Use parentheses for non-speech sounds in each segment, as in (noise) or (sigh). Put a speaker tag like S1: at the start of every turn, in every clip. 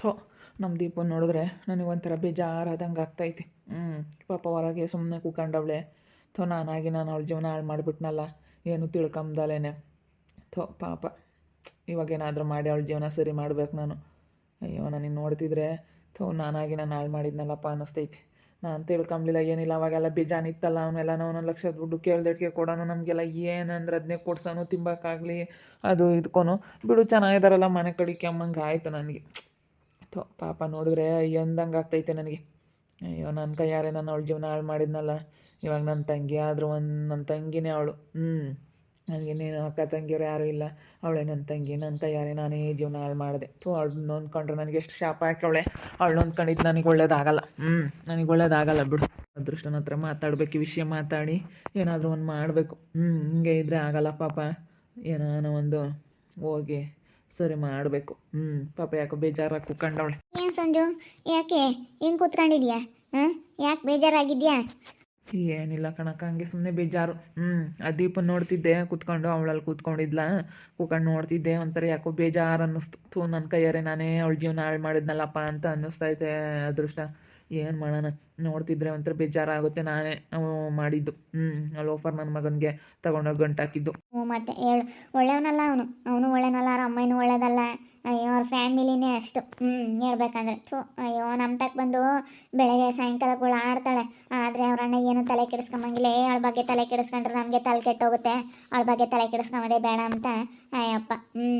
S1: ಥೋ ನಮ್ಮ ದೀಪ ನೋಡಿದ್ರೆ ನನಗೆ ಒಂಥರ ಬೇಜಾರಾದಂಗೆ ಆಗ್ತೈತಿ. ಹ್ಞೂ ಪಾಪ ಹೊರಗೆ ಸುಮ್ಮನೆ ಕೂತ್ಕೊಂಡವಳೆ. ಥೋ, ನಾನಾಗಿ ನಾನು ಅವಳ ಜೀವನ ಹಾಳು ಮಾಡಿಬಿಟ್ನಲ್ಲ, ಏನು ತಿಳ್ಕೊಂಬ್ದಲೇನೆ ಥೋ, ಪಾಪ ಇವಾಗೇನಾದರೂ ಮಾಡಿ ಅವಳ ಜೀವನ ಸರಿ ಮಾಡ್ಬೇಕು ನಾನು. ಅಯ್ಯೋ ನನಗೆ ನೋಡ್ತಿದ್ರೆ, ಥೋ, ನಾನಾಗಿ ನಾನು ಹಾಳು ಮಾಡಿದ್ನಲ್ಲಪ್ಪ ಅನ್ನಿಸ್ತೈತಿ ನಾನು ತಿಳ್ಕೊಂಬ್ಲಿಲ್ಲ, ಏನಿಲ್ಲ, ಅವಾಗೆಲ್ಲ ಬೇಜಾನಿತ್ತಲ್ಲ ಅವನ್ನೆಲ್ಲ ಒಂದೊಂದು ಲಕ್ಷ ದುಡ್ಡು ಕೇಳ್ದಟ್ಗೆ ಕೊಡೋನು ನಮಗೆಲ್ಲ ಏನಂದ್ರೆ ಅದನ್ನೇ ಕೊಡ್ಸೋನು ತಿಂಬಕ್ಕಾಗಲಿ, ಅದು ಇದ್ಕೊನು. ಬಿಡು, ಚೆನ್ನಾಗಿದಾರಲ್ಲ ಮನೆ ಕಡೆ ಕೆಮ್ಮಂಗೆ ಆಯಿತು ನನಗೆ. ಥೋ, ಪಾಪ ನೋಡಿದ್ರೆ ಅಂದಂಗೆ ಆಗ್ತೈತೆ ನನಗೆ. ಅಯ್ಯೋ ನನ್ನ ಕೈಯಾರೆ ನಾನು ಅವಳ ಜೀವನ ಹಾಳು ಮಾಡಿದ್ನಲ್ಲ. ಇವಾಗ ನನ್ನ ತಂಗಿ ಆದರೂ ಒಂದು ನನ್ನ ತಂಗಿನೇ ಅವಳು. ಹ್ಞೂ ನನಗಿನ್ನೇನು ಅಕ್ಕ ತಂಗಿಯವ್ರು ಯಾರೂ ಇಲ್ಲ. ಅವಳೇ ನನ್ನ ತಂಗಿ ನನ್ನ ಕೈಯಾರೆ ನಾನೇ ಜೀವನ ಹಾಳು ಮಾಡಿದೆ. ಥೂ, ಅವಳು ನೊಂದ್ಕೊಂಡ್ರೆ ನನಗೆ ಎಷ್ಟು ಶಾಪ ಹಾಕವಳೆ ಅವಳು. ನೊಂದ್ಕೊಂಡಿದ್ದು ನನಗೆ ಒಳ್ಳೇದಾಗಲ್ಲ. ಹ್ಞೂ ನನಗೆ ಒಳ್ಳೇದಾಗಲ್ಲ ಬಿಡು. ಅದೃಷ್ಟನ ಹತ್ರ ಮಾತಾಡಬೇಕು ವಿಷಯ ಮಾತಾಡಿ. ಏನಾದರೂ ಒಂದು ಮಾಡಬೇಕು. ಹ್ಞೂ ಹಿಂಗೆ ಇದ್ದರೆ ಆಗಲ್ಲ ಪಾಪ. ಏನಾನ ಒಂದು ಹೋಗಿ ಸರಿ ಮಾಡಬೇಕು. ಹ್ಞೂ ಪಾಪ ಯಾಕೋ ಬೇಜಾರಾಗಿ ಕುಕ್ಕಂಡವಳೆ
S2: ಏನು ಸಂಜು? ಯಾಕೆ? ಹೆಂಗೆ ಕೂತ್ಕೊಂಡಿದ್ಯಾ? ಹಾಂ? ಯಾಕೆ ಬೇಜಾರಾಗಿದ್ಯಾ?
S1: ಏನಿಲ್ಲ ಕಣಕ್ಕ ಹಂಗೆ ಸುಮ್ಮನೆ ಬೇಜಾರು. ಹ್ಞೂ ಆ ದೀಪ ನೋಡ್ತಿದ್ದೆ ಕುತ್ಕೊಂಡು ಅವಳಲ್ಲಿ ಕೂತ್ಕೊಂಡಿದ್ಲ? ಕೂತ್ಕೊಂಡು ನೋಡ್ತಿದ್ದೆ ಒಂಥರ ಯಾಕೋ ಬೇಜಾರು ಅನ್ನಿಸ್ತು. ನನ್ನ ಕೈಯಾರೆ ನಾನೇ ಅವಳ ಜೀವನ ಹಾಳು ಮಾಡಿದ್ನಲ್ಲಪ್ಪ ಅಂತ ಅನ್ನಿಸ್ತೈತೆ ಅದೃಷ್ಟ. ಏನು ಮಾಡೋಣ? ನೋಡ್ತಿದ್ರೆ ಒಂಥರ ಬೇಜಾರಾಗುತ್ತೆ ನಾನೇ ಮಾಡಿದ್ದು. ಹ್ಞೂ ಲೋಫರ್ ನನ್ನ ಮಗನಿಗೆ ತಗೊಂಡೋಗಿ ಗಂಟು
S2: ಹ್ಞೂ ಮತ್ತೆ ಹೇಳು. ಒಳ್ಳೆಯವನಲ್ಲ ಅವನು. ಅವನು ಒಳ್ಳೆನಲ್ಲ, ಅವ್ರ ಅಮ್ಮನೂ ಒಳ್ಳೇದಲ್ಲ. ಅಯ್ಯೋ, ಅವ್ರ ಫ್ಯಾಮಿಲಿನೇ ಅಷ್ಟು. ಹ್ಞೂ ಹೇಳ್ಬೇಕಂದ್ರೆ. ಥೂ, ಅಯ್ಯೋ ನಮ್ಮ ತಕ್ಕ ಬಂದು ಬೆಳಗ್ಗೆ ಸಾಯಂಕಾಲ ಕೂಡ ಆಡ್ತಾಳೆ. ಆದರೆ ಅವ್ರ ಅಣ್ಣ ಏನು ತಲೆ ಕೆಡಿಸ್ಕೊಂಬಂಗಿಲ್ಲ, ಅವಳ ಬಗ್ಗೆ ತಲೆ ಕೆಡಿಸ್ಕೊಂಡ್ರೆ ನಮಗೆ ತಲೆ ಕೆಟ್ಟೋಗುತ್ತೆ. ಅವಳ ಬಗ್ಗೆ ತಲೆ ಕೆಡಿಸ್ಕೊಂಬೋದೇ ಬೇಡ ಅಂತ. ಅಯ್ಯಪ್ಪ. ಹ್ಞೂ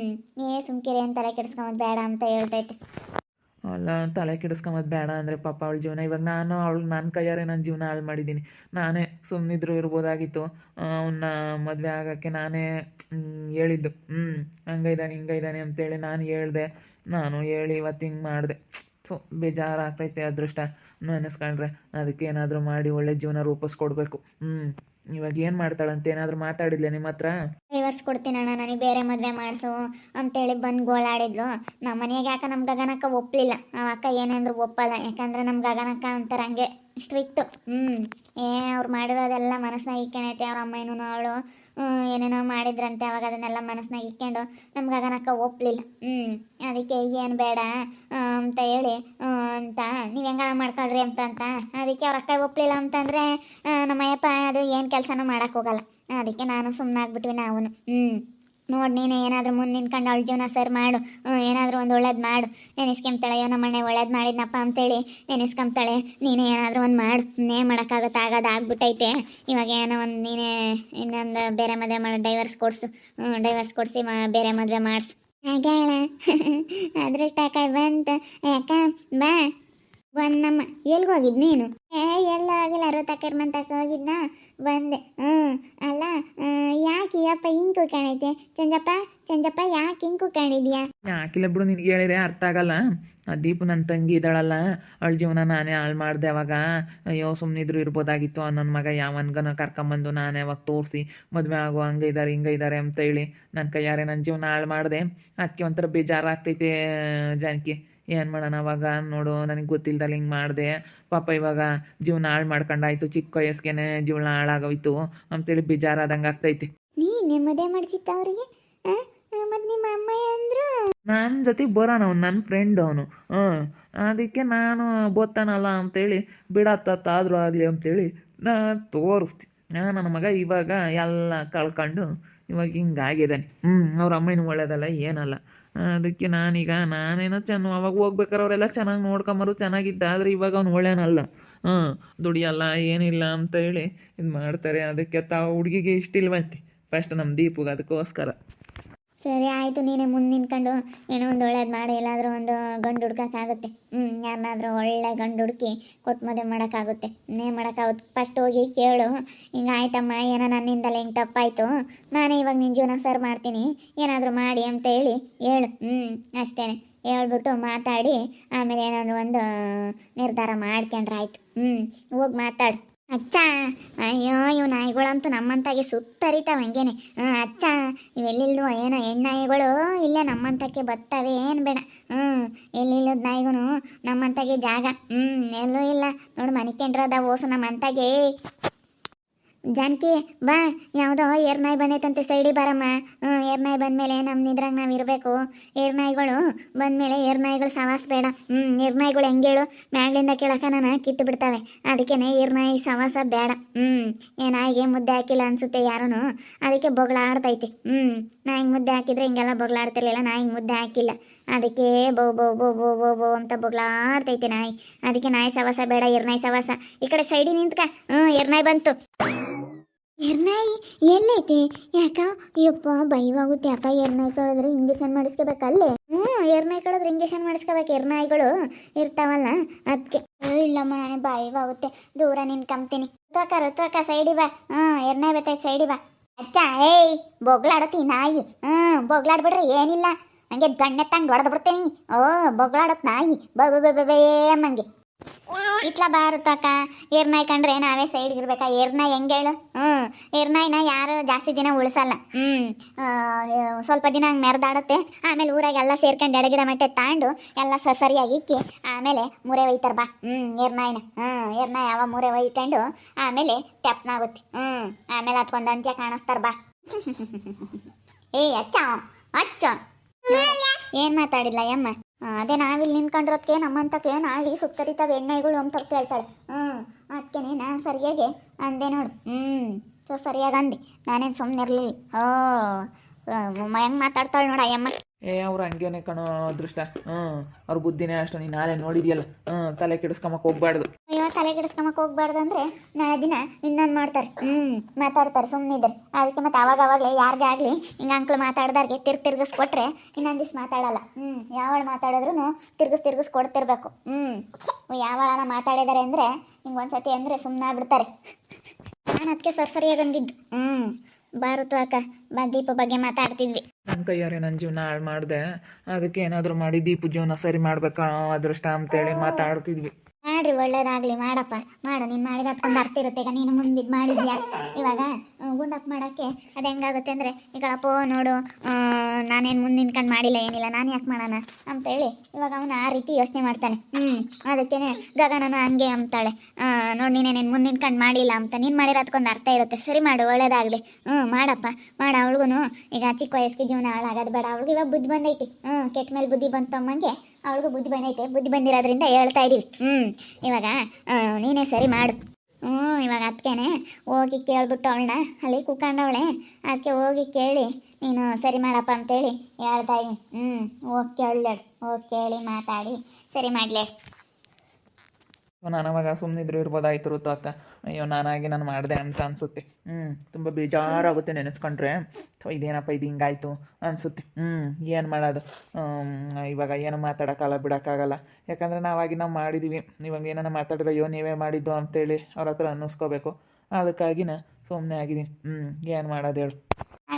S2: ಏ ಸುಮ್ಕಿರಿ, ಏನು ತಲೆ ಕೆಡಿಸ್ಕೊಂಬೋದು ಬೇಡ ಅಂತ ಹೇಳ್ತೈತೆ.
S1: ಅಲ್ಲ, ತಲೆ ಕೆಡಿಸ್ಕೊಂಬದು ಬೇಡ ಅಂದರೆ ಪಾಪ ಅವಳ ಜೀವನ. ಇವಾಗ ನಾನು ಅವಳು ನನ್ನ ಕೈಯಾರೆ ನನ್ನ ಜೀವನ ಹಾಳು ಮಾಡಿದ್ದೀನಿ. ನಾನೇ ಸುಮ್ಮನಿದ್ರು ಇರ್ಬೋದಾಗಿತ್ತು. ಅವನ್ನ ಮದುವೆ ಆಗೋಕ್ಕೆ ನಾನೇ ಹೇಳಿದ್ದು. ಹ್ಞೂ ಹಂಗೈದಾನೆ, ಹಿಂಗೈದಾನೆ ಅಂತೇಳಿ ನಾನು ಹೇಳ್ದೆ. ನಾನು ಹೇಳಿ ಇವತ್ತು ಹಿಂಗೆ ಮಾಡಿದೆ. ಸೊ ಬೇಜಾರಾಗ್ತೈತೆ ಅದೃಷ್ಟ. ನೆನೆಸ್ಕೊಂಡ್ರೆ ಅದಕ್ಕೆ ಏನಾದರೂ ಮಾಡಿ ಒಳ್ಳೆ ಜೀವನ ರೂಪಿಸ್ಕೊಡ್ಬೇಕು. ಹ್ಞೂ ಇವಾಗ ಏನ್ ಮಾಡ್ತಾಳಂತ ಏನಾದರೂ ಮಾತಾಡಿದ್ಲೆ ನಿಮ್ಮ ಹತ್ರ?
S2: ಡೈವರ್ಸ್ ಕೊಡ್ತೀನಣ್ಣ ನನಗೆ ಬೇರೆ ಮದುವೆ ಮಾಡಿಸು ಅಂತೇಳಿ ಬಂದ್ ಗೋಳಾಡಿದ್ಲು. ನಮ್ಮ ಮನೆಯಾಗ ಯಾಕ ನಮ್ಮ ಗಗನಕ್ಕ ಒಪ್ಪಲಿಲ್ಲ ಅಕ್ಕ ಏನಂದ್ರು ಒಪ್ಪಲ್ಲ. ಯಾಕಂದ್ರೆ ನಮ್ಮ ಗಗನಕ್ಕ ಅಂತಾರ ಹಂಗೆ ಸ್ಟ್ರಿಕ್ಟು ಹ್ಞೂ ಏ ಅವ್ರು ಮಾಡಿರೋದೆಲ್ಲ ಮನಸ್ಸಿನಾಗ ಇಕ್ಕೊಂಡೈತೆ ಅವ್ರ ಅಮ್ಮನೂ ಅವಳು ಏನೇನೋ ಮಾಡಿದ್ರಂತೆ ಅವಾಗ ಅದನ್ನೆಲ್ಲ ಮನಸ್ಸಿನಾಗ ಇಕ್ಕೊಂಡು ನಮ್ಗೆ ಅದನ್ನಕ್ಕ ಒಪ್ಪಲಿಲ್ಲ ಹ್ಞೂ ಅದಕ್ಕೆ ಏನು ಬೇಡ ಅಂತ ಹೇಳಿ ಅಂತ ನೀವು ಹೆಂಗ ಮಾಡ್ಕೊಳ್ರಿ ಅಂತ ಅಂತ. ಅದಕ್ಕೆ ಅವ್ರ ಅಕ್ಕ ಒಪ್ಪಲಿಲ್ಲ ಅಂತಂದರೆ ನಮ್ಮ ಅಯ್ಯಪ್ಪ ಅದು ಏನು ಕೆಲಸನೂ ಮಾಡೋಕ್ಕೋಗಲ್ಲ ಅದಕ್ಕೆ ನಾನು ಸುಮ್ಮನಾಗ್ಬಿಟ್ವಿ ನಾವು ಹ್ಞೂ ನೋಡಿ ನೀನು, ಏನಾದರೂ ಮುಂದೆ ನಿಂತ್ಕೊಂಡು ಅವಳ ಜೀವನ ಸರ್ ಮಾಡು. ಏನಾದರೂ ಒಂದು ಒಳ್ಳೇದು ಮಾಡು. ನೆನೆಸ್ಕೊಂತಾಳೆ ಅಯ್ಯೋ ನಮ್ಮ ಮನೆ ಒಳ್ಳೇದು ಮಾಡಿದ್ನಪ್ಪ ಅಂತೇಳಿ ನೆನೆಸ್ಕೊಂತಾಳೆ ನೀನೇ ಏನಾದರೂ ಒಂದು ಮಾಡು. ನೇ ಮಾಡೋಕ್ಕಾಗತ್ತೆ, ಆಗೋದು ಆಗ್ಬಿಟ್ಟೈತೆ. ಇವಾಗ ಏನೋ ಒಂದು ನೀನೇ ಇನ್ನೊಂದು ಬೇರೆ ಮದುವೆ ಮಾಡಿ ಡೈವರ್ಸ್ ಕೊಡಿಸು. ಡೈವರ್ಸ್ ಕೊಡಿಸಿ ಮಾ, ಬೇರೆ ಮದುವೆ ಮಾಡಿಸು. ಹಾಗೆ (laughs) ಅದೃಷ್ಟ ಬಂತ. ಯಾಕ? ಬಾ. ಬಂದಮ್ಮ, ಎಲ್ಗೆ ಹೋಗಿದ್ ನೀನು? ಏ, ಎಲ್ಲ ಆಗಿಲ್ಲ ಅರವತ್ತಕ್ಕರ ಮಂತಕ್ಕೆ ಹೋಗಿದ್ನ? ಬಂದೆ. ಹ್ಞೂ ಅಲ್ಲ ಯಾಕೆ ಅಪ್ಪ ಹಿಂಗೆ ಕೂಕಾಣೈತೆ ಚಂದಪ್ಪ ಚಂದಪ್ಪ ಯಾಕೆ ಹಿಂಗೆ ಕೂಕಾಣಿದ್ಯಾ
S1: ಯಾಕಿಲ್ಲ ಬಿಡು, ನಿನ್ಗೆ ಹೇಳಿದ್ರೆ ಅರ್ಥ ಆಗಲ್ಲ. ಆ ದೀಪು ನನ್ನ ತಂಗಿ ಇದ್ದಾಳಲ್ಲ, ಅವಳ ಜೀವನ ನಾನೇ ಹಾಳು ಮಾಡಿದೆ ಅವಾಗ. ಅಯ್ಯೋ ಸುಮ್ಮನಿದ್ರು ಇರ್ಬೋದಾಗಿತ್ತು ನನ್ನ ಮಗ ಯಾವನ್ಗನ ಕರ್ಕೊಂಬಂದು ನಾನೇ ಅವಾಗ ತೋರಿಸಿ, ಮದುವೆ ಆಗೋ ಹಂಗ ಇದ್ದಾರೆ ಹಿಂಗ ಇದ್ದಾರೆ ಅಂತ ಹೇಳಿ ನನ್ನ ಕೈಯಾರೆ ನನ್ನ ಜೀವನ ಹಾಳು ಮಾಡಿದೆ. ಅದಕ್ಕೆ ಒಂಥರ ಬೇಜಾರಾಗ್ತೈತೆ ಜಾನಕಿ. ಏನು ಮಾಡೋಣ ಅವಾಗ? ನೋಡು ನನಗೆ ಗೊತ್ತಿಲ್ದಲ್ಲಿ ಹಿಂಗೆ ಮಾಡಿದೆ. ಪಾಪ ಇವಾಗ ಜೀವನ ಹಾಳು ಮಾಡ್ಕೊಂಡಾಯ್ತು ಚಿಕ್ಕ ವಯಸ್ಸಿಗೆನೆ ಜೀವನ ಹಾಳಾಗೋಯ್ತು ಅಂತೇಳಿ ಬೇಜಾರಾದಂಗೆ ಆಗ್ತೈತೆ.
S2: ನೀ ನೆಮ್ಮದೇ ಮಾಡ್ತಿತ್ತ ಅವರಿಗೆ? ಮತ್ತು ನಿಮ್ಮ ಅಮ್ಮ ಅಂದ್ರು?
S1: ನನ್ನ ಜೊತೆ ಬರೋಣ ಅವ್ನು ನನ್ನ ಫ್ರೆಂಡ್ ಅವನು. ಹಾಂ ಅದಕ್ಕೆ ನಾನು ಬೋತಾನಲ್ಲ ಅಂತೇಳಿ ಬಿಡತ್ತಾದ್ರೂ ಆಗಲಿ ಅಂತೇಳಿ ನಾ ತೋರಿಸ್ತೀನಿ ನನ್ನ ಮಗ ಇವಾಗ ಎಲ್ಲ ಕಳ್ಕೊಂಡು ಇವಾಗ ಹಿಂಗಾಗಿದ್ದಾನೆ ಹ್ಞೂ ಅವ್ರ ಅಮ್ಮನಿಗೆ ಒಳ್ಳೇದಲ್ಲ ಏನಲ್ಲ. ಅದಕ್ಕೆ ನಾನೀಗ ನಾನೇನೋ ಚೆನ್ನ ಅವಾಗ ಹೋಗ್ಬೇಕಾರೆ ಅವರೆಲ್ಲ ಚೆನ್ನಾಗಿ ನೋಡ್ಕೊಂಬರು, ಚೆನ್ನಾಗಿದ್ದ. ಆದರೆ ಇವಾಗ ಅವ್ನು ಒಳ್ಳೆನಲ್ಲ. ಹಾಂ, ದುಡಿಯಲ್ಲ, ಏನಿಲ್ಲ ಅಂತ ಹೇಳಿ ಇದು ಮಾಡ್ತಾರೆ ಅದಕ್ಕೆ ತಾವು ಹುಡುಗಿಗೆ ಇಷ್ಟಿಲ್ವಂತೆ. ಫಸ್ಟ್ ನಮ್ಮ ದೀಪಗೆ ಅದಕ್ಕೋಸ್ಕರ.
S2: ಸರಿ, ಆಯಿತು, ನೀನೇ ಮುಂದೆ ನಿಂತ್ಕೊಂಡು ಏನೋ ಒಂದು ಒಳ್ಳೇದು ಮಾಡಿ, ಎಲ್ಲಾದರೂ ಒಂದು ಗಂಡು ಹುಡ್ಕೋಕ್ಕಾಗುತ್ತೆ. ಹ್ಞೂ ಯಾರನ್ನಾದರೂ ಒಳ್ಳೆ ಗಂಡು ಹುಡುಕಿ ಕೊಟ್ಟು ಮದುವೆ ಮಾಡೋಕ್ಕಾಗುತ್ತೆ. ಇನ್ನೇ ಮಾಡೋಕ್ಕಾಗುತ್ತೆ ಫಸ್ಟ್ ಹೋಗಿ ಕೇಳು, ಹಿಂಗೆ ಆಯ್ತಮ್ಮ, ಏನೋ ನನ್ನಿಂದಲೇ ಹಿಂಗೆ ತಪ್ಪಾಯಿತು. ನಾನೇ ಇವಾಗ ನಿನ್ನ ಜೀವನ ಸರ್ ಮಾಡ್ತೀನಿ. ಏನಾದರೂ ಮಾಡಿ ಅಂತ ಹೇಳಿ ಹೇಳು. ಹ್ಞೂ ಅಷ್ಟೇ ಹೇಳ್ಬಿಟ್ಟು ಮಾತಾಡಿ, ಆಮೇಲೆ ಏನಾದರೂ ಒಂದು ನಿರ್ಧಾರ ಮಾಡ್ಕೊಂಡ್ರೆ ಆಯ್ತು ಹ್ಞೂ ಹೋಗಿ ಮಾತಾಡು. ಅಚ್ಚ, ಅಯ್ಯೋ, ಇವು ನಾಯಿಗಳಂತೂ ನಮ್ಮಂತಾಗೆ ಸುತ್ತರಿತಾವ ಹಂಗೇನೆ. ಹಾಂ ಅಚ್ಚ ಇವೆಲ್ಲಿಲ್ದು ಏನೋ ಹೆಣ್ಣಾಯಿಗಳು, ಇಲ್ಲೇ ನಮ್ಮಂತಕ್ಕೆ ಬರ್ತವೆ ಏನು ಬೇಡ. ಹ್ಞೂ ಎಲ್ಲಿಲ್ಲದ ನಾಯಿಗೂ ನಮ್ಮಂತಾಗೆ ಜಾಗ. ಹ್ಞೂ ಎಲ್ಲೂ ಇಲ್ಲ. ನೋಡು ಮನಿಕೆಂಡ್ರದ ಓಸು ನಮ್ಮಂತಾಗೆ. ಜಾನಕಿ, ಬಾ, ಯಾವುದೋ ಏರ್ನಾಯಿ ಬಂದೈತಂತೆ ಸೈಡಿ ಬಾರಮ್ಮ. ಹ್ಞೂ ಏರ್ನಾಯಿ ಬಂದಮೇಲೆ ನಮ್ಮ ನಿದ್ರಾಗ ನಾವು ಇರಬೇಕು. ಏರ್ನಾಯಿಗಳು ಬಂದಮೇಲೆ ಏರ್ನಾಯಿಗಳು ಸವಾಸ ಬೇಡ. ಹ್ಞೂ ಏರ್ನಾಯಿಗಳು ಹೆಂಗೇಳು ಮ್ಯಾಗ್ಲಿಂದ ಕೇಳಕ್ಕ ನಾನು ಕಿತ್ತು ಬಿಡ್ತಾವೆ. ಅದಕ್ಕೇನೆ ಏರ್ನಾಯಿ ಸವಾಸ ಬೇಡ. ಹ್ಞೂ ಏ ನಾಯಿಗೆ ಮುದ್ದೆ ಹಾಕಿಲ್ಲ ಅನ್ಸುತ್ತೆ ಯಾರೂ ಅದಕ್ಕೆ ಬೊಗಳಾಡ್ತೈತಿ ಹ್ಞೂ ನಾಯಿಗೆ ಮುದ್ದೆ ಹಾಕಿದ್ರೆ ಹಿಂಗೆಲ್ಲ ಬೊಗಳಾಡ್ತಿರ್ಲಿಲ್ಲ ನಾಯಿಗೆ ಮುದ್ದೆ ಹಾಕಿಲ್ಲ. ಅದಕ್ಕೆ ಬೋ ಬೋ ಬೋ ಬೋ ಬೋ ಬೋ ಅಂತ ಬೊಗಳಾಡ್ತೈತಿ ನಾಯಿ. ಅದಕ್ಕೆ ನಾಯಿ ಸವಾಸ ಬೇಡ, ಏರ್ನಾಯಿ ಸವಾಸ. ಈ ಕಡೆ ಸೈಡಿ ನಿಂತ್ಕ. ಹ್ಞೂ ಏರ್ನಾಯಿ ಬಂತು. ಎರ್ನಾಯಿ ಎಲ್ಲೈತೆ? ಯಾಕ? ಯಪ್ಪ, ಭಯವಾಗುತ್ತೆ. ಯಾಕ ಎರ್ನಾಯಿ ಕಳೆದ್ರೆ ಇಂಜೆಕ್ಷನ್ ಮಾಡಿಸ್ಕೋಬೇಕಲ್ಲೇ? ಹ್ಞೂ ಎರ್ನಾಯಿ ಕಳೆದ್ರೆ ಇಂಜೆಕ್ಷನ್ ಮಾಡಿಸ್ಕೋಬೇಕು ಎರ್ನಾಯಿಗಳು ಇರ್ತಾವಲ್ಲ ಅದಕ್ಕೆ ಇಲ್ಲಮ್ಮ ನನಗೆ ಭಯವಾಗುತ್ತೆ. ದೂರ ನಿನ್ ನಿನ್ಕಂತೀನಿ ತೋಕ ಋತಕ ಸೈಡಿ ಬಾ. ಹ್ಞೂ ಎರ್ನಾಯಿ ಬರ್ತೈತೆ ಸೈಡಿ ಬಾ. ಅಚ್ಚ, ಏಯ್, ಬೊಗ್ಲಾಡತಿ ನಾಯಿ. ಹ್ಞೂ, ಬೊಗ್ಲಾಡ್ಬಿಡ್ರಿ, ಏನಿಲ್ಲ. ಹಂಗೆ ಗಣ್ಣೆ ತಂದು ಹೊಡೆದು ಓ, ಬೊಗ್ಲಾಡತ್ ನಾಯಿ. ಬ ಅನ್ನಂಗೆ ಇಟ್ಲ ಬಾರುತ್ತಕ್ಕ ಏರ್ನಾಯಿ ಕಂಡ್ರೆ ನಾವೇ ಸೈಡ್ ಇರ್ಬೇಕಾ? ಏರ್ನಾಯಿ ಹೆಂಗೆ ಹೇಳು? ಹ್ಞೂ ಏರ್ನಾಯಿನ ಯಾರು ಜಾಸ್ತಿ ದಿನ ಉಳಿಸಲ್ಲ. ಹ್ಞೂ ಸ್ವಲ್ಪ ದಿನ ಹಂಗೆ ಮೆರೆದಾಡುತ್ತೆ. ಆಮೇಲೆ ಊರಾಗೆಲ್ಲ ಸೇರ್ಕೊಂಡು ಎಡಗಿಡ ಮಟ್ಟೆ ತಾಂಡು ಎಲ್ಲ ಸರಿಯಾಗಿ ಇಕ್ಕಿ, ಆಮೇಲೆ ಮೂರೆ ಒಯ್ತಾರ ಬಾ. ಹ್ಞೂ ಏರ್ನಾಯಿನ ಹ್ಞೂ ಏರ್ನಾಯಿ ಯಾವ ಮೂರೆ ಒಯ್ಕೊಂಡು ಆಮೇಲೆ ತೆಪ್ಪನಾಗುತ್ತೆ ಹ್ಞೂ ಆಮೇಲೆ ಅದಕ್ಕೊಂದು ಅಂತ್ಯ ಕಾಣಿಸ್ತಾರ ಬಾ. (laughs) ಏ, ಅಚ್ಚ ಅಚ್ಚ. ಏನು ಮಾತಾಡಿಲ್ಲ ಯಮ್ಮ? ಅದೇ ನಾವಿಲ್ಲಿ ನಿಂತ್ಕೊಂಡಿರೋದಕ್ಕೆ ನಮ್ಮಂತಕ್ಕೆ ನಾಳೆ ಸುತ್ತರಿತಾವೆ ಎಣ್ಣೆಗಳು ಅಂತ ಕೇಳ್ತಾಳೆ. ಹ್ಞೂ ಅದಕ್ಕೆ ನಾನು ಸರಿಯಾಗಿ ಅಂದೆ ನೋಡು. ಹ್ಞೂ ಸೊ ಸರಿಯಾಗಿ ಅಂದೆ. ನಾನೇನು ಸುಮ್ಮನೆ ಇರಲಿಲ್ಲ. ಓ ಹೆಂಗೆ ಮಾತಾಡ್ತಾಳೆ ನೋಡ ಅಯ್ಯಮ್ಮ.
S1: ಏ, ಅವ್ರು ಹಂಗೇನೆ ಕಣೋ, ಅದೃಷ್ಟ. ಹ್ಞೂ ಅವ್ರ ಬುದ್ಧಿನೇ ಅಷ್ಟು, ನೀನು ನಾಳೆ ನೋಡಿದೆಯಲ್ಲ. ಹ್ಞೂ ತಲೆ ಕೆಡಿಸ್ಕೊಂಬಕ್ಕೆ ಹೋಗ್ಬಾರ್ದು.
S2: ತಲೆ ಕೆಡಿಸ್ಕೊಂಬಕ್ ಹೋಗ್ಬಾರ್ದು ಅಂದ್ರೆ ನಾಳೆ ದಿನ ಇನ್ನೊಂದು ಮಾಡ್ತಾರೆ. ಹ್ಮ್. ಮಾತಾಡ್ತಾರೆ ಸುಮ್ಮನೆ ಇದ್ದಾರೆ ಅದಕ್ಕೆ ಮತ್ತೆ ಅವಾಗ ಅವಾಗಲೇ ಯಾರಿಗೆ ಆಗಲಿ ಹಿಂಗೆ ಅಂಕಲ್ ಮಾತಾಡ್ದಾರ್ಗೆ ತಿರ್ಗಿ ತಿರ್ಗಿಸ್ಕೊಟ್ರೆ ಇನ್ನೊಂದು ದಿವ್ಸ ಮಾತಾಡಲ್ಲ. ಹ್ಮ್. ಯಾವಳ ಮಾತಾಡಿದ್ರು ತಿರ್ಗಿಸ್ ತಿರ್ಗಿಸ್ ಕೊಡ್ತಿರ್ಬೇಕು. ಹ್ಮ್. ಯಾವಳನ ಮಾತಾಡಿದಾರೆ ಅಂದ್ರೆ ಹಿಂಗೆ ಒಂದ್ಸತಿ ಅಂದ್ರೆ ಸುಮ್ಮನೆ ಬಿಡ್ತಾರೆ ನಾನು ಅದಕ್ಕೆ ಸರ್ ಸರಿಯಾಗಿ ಅಂದಿದ್ದು. ಹ್ಞೂ ಬಾರತ್ ಅಕ್ಕ. ಬಾ ದೀಪ ಬಗ್ಗೆ ಮಾತಾಡ್ತಿದ್ವಿ.
S1: ನನ್ನ ಕೈಯಾರೆ ನನ್ನ ಜೀವನ ಹಾಳು ಮಾಡಿದೆ. ಅದಕ್ಕೆ ಏನಾದರೂ ಮಾಡಿ ದೀಪ ಜೀವನ ಸರಿ ಮಾಡ್ಬೇಕಾ? ಅದೃಷ್ಟ ಅಂತೇಳಿ ಮಾತಾಡ್ತಿದ್ವಿ.
S2: ಮಾಡ್ರಿ ಒಳ್ಳೇದಾಗ್ಲಿ ಮಾಡಪ್ಪ. ಮಾಡು ನೀನು ಮಾಡಿದ ಅದಕ್ಕೊಂದು ಅರ್ಥ ಇರುತ್ತೆ ಈಗ ನೀನು ಮುಂದಿದ್ ಮಾಡಿದ್ಯಾ? ಇವಾಗ ಗುಂಡಪ್ಪ ಮಾಡೋಕ್ಕೆ ಅದು ಹೆಂಗಾಗುತ್ತೆ ಅಂದರೆ ಈಗಳಪ್ಪ ನೋಡು ನಾನೇನು ಮುಂದೆ ನಿಂತ್ಕೊಂಡು ಮಾಡಿಲ್ಲ ಏನಿಲ್ಲ ನಾನು ಯಾಕೆ ಮಾಡೋಣ ಅಂತೇಳಿ ಇವಾಗ ಅವನು ಆ ರೀತಿ ಯೋಚನೆ ಮಾಡ್ತಾನೆ. ಹ್ಞೂ ಅದಕ್ಕೇನೆ ಗಗನನ ಹಂಗೆ ಅಂತಾಳೆ ಆ, ನೀನೇ ನಿನ್ ಮುಂದೆ ನಿಂತ್ಕೊಂಡು ಮಾಡಿಲ್ಲ ಅಂತ ನೀನು ಮಾಡಿರೋದಕ್ಕೊಂದು ಅರ್ಥ ಇರುತ್ತೆ. ಸರಿ ಮಾಡು ಒಳ್ಳೇದಾಗಲಿ. ಹ್ಞೂ ಮಾಡಪ್ಪ ಮಾಡು ಅವಳಿಗೂ ಈಗ ಚಿಕ್ಕ ವಯಸ್ಸಿಗೆ ಜೀವನ ಹಾಳಾಗದ್ ಬೇಡ ಅವಳಿಗೆ ಇವಾಗ ಬುದ್ಧಿ ಬಂದೈತಿ. ಹ್ಞೂ ಕೆಟ್ಟ ಮೇಲೆ ಬುದ್ಧಿ ಬಂತು ಅಮ್ಮಂಗೆ ಅವಳಿಗೂ ಬುದ್ಧಿ ಬಂದೈತೆ. ಬುದ್ಧಿ ಬಂದಿರೋದ್ರಿಂದ ಹೇಳ್ತಾ ಇದೀವಿ. ಹ್ಞೂ ಇವಾಗ ನೀನೇ ಸರಿ ಮಾಡು. ಹ್ಞೂ ಇವಾಗ ಅದಕ್ಕೇನೆ ಹೋಗಿ ಕೇಳ್ಬಿಟ್ಟು ಅವಳನ್ನ, ಅಲ್ಲಿ ಕೂತ್ಕೊಂಡವಳೆ ಅದಕ್ಕೆ ಹೋಗಿ ಕೇಳಿ, ನೀನು ಸರಿ ಮಾಡಪ್ಪ ಅಂತೇಳಿ ಹೇಳ್ತಾ ಇದ್ದೀನಿ ಹ್ಞೂ ಹೋಗಿ ಕೇಳಲೇಳು ಹೋಗಿ ಕೇಳಿ ಮಾತಾಡಿ. ಸರಿ ಮಾಡಲೇ.
S1: ನಾನು ಅವಾಗ ಸುಮ್ಮನಿದ್ರು ಇರ್ಬೋದಾಯ್ತು ಋತು ಅಕ್ಕ. ಅಯ್ಯೋ, ನಾನಾಗಿ ನಾನು ಮಾಡಿದೆ ಅಂತ ಅನಿಸುತ್ತೆ. ಹ್ಞೂ ತುಂಬ ಬೇಜಾರಾಗುತ್ತೆ ನೆನೆಸ್ಕೊಂಡ್ರೆ. ಇದೇನಪ್ಪ, ಇದು ಹಿಂಗಾಯ್ತು ಅನಿಸುತ್ತೆ. ಹ್ಞೂ ಏನು ಮಾಡೋದು? ಇವಾಗ ಏನು ಮಾತಾಡೋಕ್ಕಲ್ಲ ಬಿಡೋಕ್ಕಾಗಲ್ಲ. ಯಾಕಂದರೆ ನಾವಾಗಿ ನಾವು ಮಾಡಿದ್ದೀವಿ ಇವಾಗ ಏನಾರು ಮಾತಾಡಿದ್ರೆ, ಅಯ್ಯೋ, ನೀವೇ ಮಾಡಿದ್ದು ಅಂತೇಳಿ ಅವ್ರ ಹತ್ರ ಅನ್ನಿಸ್ಕೋಬೇಕು. ಅದಕ್ಕಾಗಿನ ಸುಮ್ಮನೆ ಆಗಿದ್ದೀನಿ. ಹ್ಞೂ ಏನು ಮಾಡೋದು ಹೇಳು.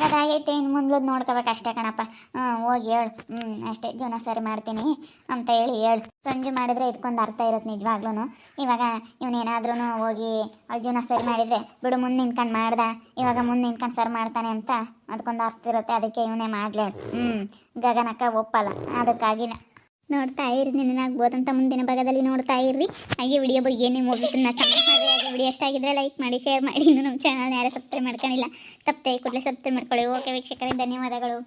S2: ಹಾಗಾಗೈತೆ ಇನ್ನು ಮುಂದ್ಲದ್ದು ನೋಡ್ಕೋಬೇಕು ಅಷ್ಟೇ ಕಣಪ್ಪ. ಹ್ಞೂ ಹೋಗಿ ಹೇಳು. ಹ್ಞೂ ಅಷ್ಟೇ. ಜೀವನ ಸರಿ ಮಾಡ್ತೀನಿ ಅಂತ ಹೇಳಿ ಹೇಳು. ಸಂಜು ಮಾಡಿದ್ರೆ ಇದಕ್ಕೊಂದು ಅರ್ಥ ಇರುತ್ತೆ ನಿಜವಾಗ್ಲೂ ಇವಾಗ ಇವನೇನಾದ್ರೂ ಹೋಗಿ ಅವ್ಳ ಜೀವನ ಸರಿ ಮಾಡಿದರೆ, ಬಿಡು, ಮುಂದೆ ನಿಂತ್ಕೊಂಡು ಮಾಡ್ದ. ಇವಾಗ ಮುಂದೆ ನಿಂತ್ಕೊಂಡು ಸರ್ ಮಾಡ್ತಾನೆ ಅಂತ. ಅದಕ್ಕೊಂದು ಅರ್ಥ ಇರುತ್ತೆ. ಅದಕ್ಕೆ ಇವನೇ ಮಾಡ್ಲೇಳು ಹ್ಞೂ ಗಗನಕ್ಕ ಒಪ್ಪಲ್ಲ. ಅದಕ್ಕಾಗಿನ ನೋಡ್ತಾ ಇರಿ ಅಂತ ಮುಂದಿನ ಭಾಗದಲ್ಲಿ ನೋಡ್ತಾ ಇರ್ರಿ. ಹಾಗೆ ವಿಡಿಯೋ ಬಗ್ಗೆ ಕಮೆಂಟ್ ಮಾಡಿ ಹಾಗೆ ವಿಡಿಯೋ ಆಗಿದ್ರೆ ಲೈಕ್ ಮಾಡಿ ಶೇರ್ ಮಾಡಿ. ಇನ್ನು ನಮ್ಮ ಚಾನಲ್ನ ಯಾರು ಸಬ್ಸ್ಕ್ರೈಬ್ ಮಾಡ್ಕೊಂಡಿಲ್ಲ, ತಪ್ಪದೆ ಕೂಡಲೇ ಸಬ್ಸ್ಕ್ರೈಬ್ ಮಾಡ್ಕೊಳ್ಳಿ. ಓಕೆ ವೀಕ್ಷಕರೇ, ಧನ್ಯವಾದಗಳು.